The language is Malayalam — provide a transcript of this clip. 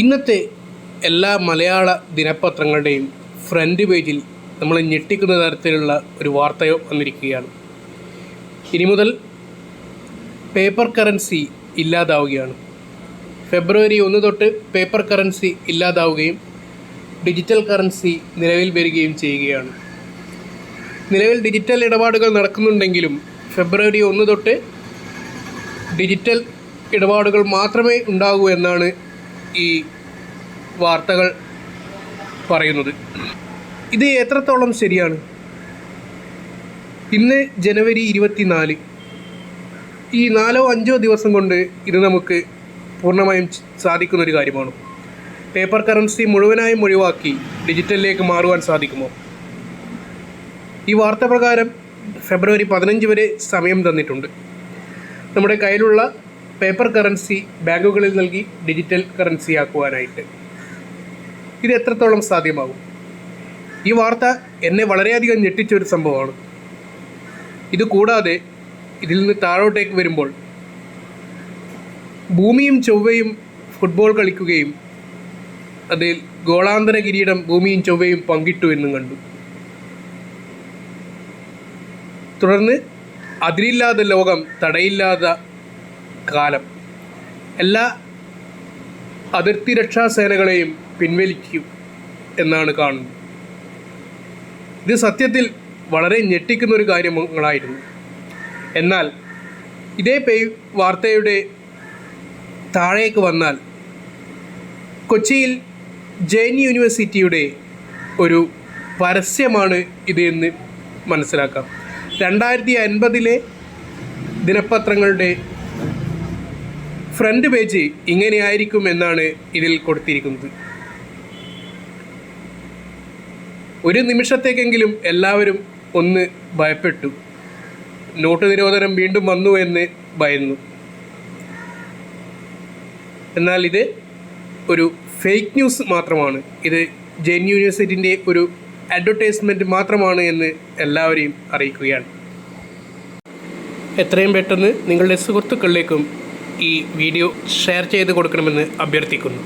ഇന്നത്തെ എല്ലാ മലയാള ദിനപത്രങ്ങളുടെയും ഫ്രണ്ട് പേജിൽ നമ്മൾ ഞെട്ടിക്കുന്ന തരത്തിലുള്ള ഒരു വാർത്ത വന്നിരിക്കുകയാണ്. ഇനി മുതൽ പേപ്പർ കറൻസി ഇല്ലാതാവുകയാണ്. ഫെബ്രുവരി ഒന്ന് തൊട്ട് പേപ്പർ കറൻസി ഇല്ലാതാവുകയും ഡിജിറ്റൽ കറൻസി നിലവിൽ വരികയും ചെയ്യുകയാണ്. നിലവിൽ ഡിജിറ്റൽ ഇടപാടുകൾ നടക്കുന്നുണ്ടെങ്കിലും ഫെബ്രുവരി ഒന്ന് തൊട്ട് ഡിജിറ്റൽ ഇടപാടുകൾ മാത്രമേ ഉണ്ടാകൂ എന്നാണ് ഈ വാർത്തകൾ പറയുന്നത്. ഇത് എത്രത്തോളം ശരിയാണ്? ഇന്ന് ജനുവരി ഇരുപത്തിനാല്. ഈ നാലോ അഞ്ചോ ദിവസം കൊണ്ട് ഇത് നമുക്ക് പൂർണമായും സാധിക്കുന്നൊരു കാര്യമാണ്. പേപ്പർ കറൻസി മുഴുവനായും ഒഴിവാക്കി ഡിജിറ്റലിലേക്ക് മാറുവാൻ സാധിക്കുമോ? ഈ വാർത്ത പ്രകാരം ഫെബ്രുവരി പതിനഞ്ച് വരെ സമയം തന്നിട്ടുണ്ട്. നമ്മുടെ കയ്യിലുള്ള പേപ്പർ കറൻസി ബാങ്കുകളിൽ നൽകി ഡിജിറ്റൽ കറൻസി ആക്കുവാനായിട്ട്. ഇത് എത്രത്തോളം സാധ്യമാകും ഈ വാർത്ത എന്നെ വളരെയധികം ഞെട്ടിച്ച ഒരു സംഭവമാണ്. ഇത് കൂടാതെ ഇതിൽ നിന്ന് താഴോട്ടേക്ക് വരുമ്പോൾ ഭൂമിയും ചൊവ്വയും ഫുട്ബോൾ കളിക്കുകയും അതിൽ ഗോളാന്തര കിരീടം ഭൂമിയും ചൊവ്വയും പങ്കിട്ടു എന്നും കണ്ടു. തുടർന്ന് അതിരില്ലാതെ ലോകം തടയില്ലാത്ത കാലം. എല്ലാ അതിർത്തി രക്ഷാ സേനകളെയും പിൻവലിക്കും എന്നാണ് കാണുന്നത്. ഇത് സത്യത്തിൽ വളരെ ഞെട്ടിക്കുന്ന ഒരു കാര്യങ്ങളായിരുന്നു. എന്നാൽ ഇതേ പേ വാർത്തയുടെ താഴേക്ക് വന്നാൽ കൊച്ചിയിൽ ജെയിൻ യൂണിവേഴ്സിറ്റിയുടെ ഒരു പരസ്യമാണ് ഇത് എന്ന് മനസ്സിലാക്കാം. രണ്ടായിരത്തി അൻപതിലെ ദിനപത്രങ്ങളുടെ ഫ്രണ്ട് പേജ് ഇങ്ങനെയായിരിക്കും എന്നാണ് ഇതിൽ കൊടുത്തിരിക്കുന്നത്. ഒരു നിമിഷത്തേക്കെങ്കിലും എല്ലാവരും ഒന്ന് ഭയപ്പെട്ടു. നോട്ട് നിരോധനം വീണ്ടും വന്നു എന്ന് ഭയന്നു. എന്നാൽ ഇത് ഒരു ഫേക്ക് ന്യൂസ് മാത്രമാണ്. ഇത് ജെൻ യൂണിവേഴ്സിറ്റിന്റെ ഒരു അഡ്വർടൈസ്മെന്റ് മാത്രമാണ് എന്ന് എല്ലാവരെയും അറിയിക്കുകയാണ്. എത്രയും പെട്ടെന്ന് നിങ്ങളുടെ സുഹൃത്തുക്കളിലേക്കും ഈ വീഡിയോ ഷെയർ ചെയ്ത് കൊടുക്കണമെന്ന് അഭ്യർത്ഥിക്കുന്നു.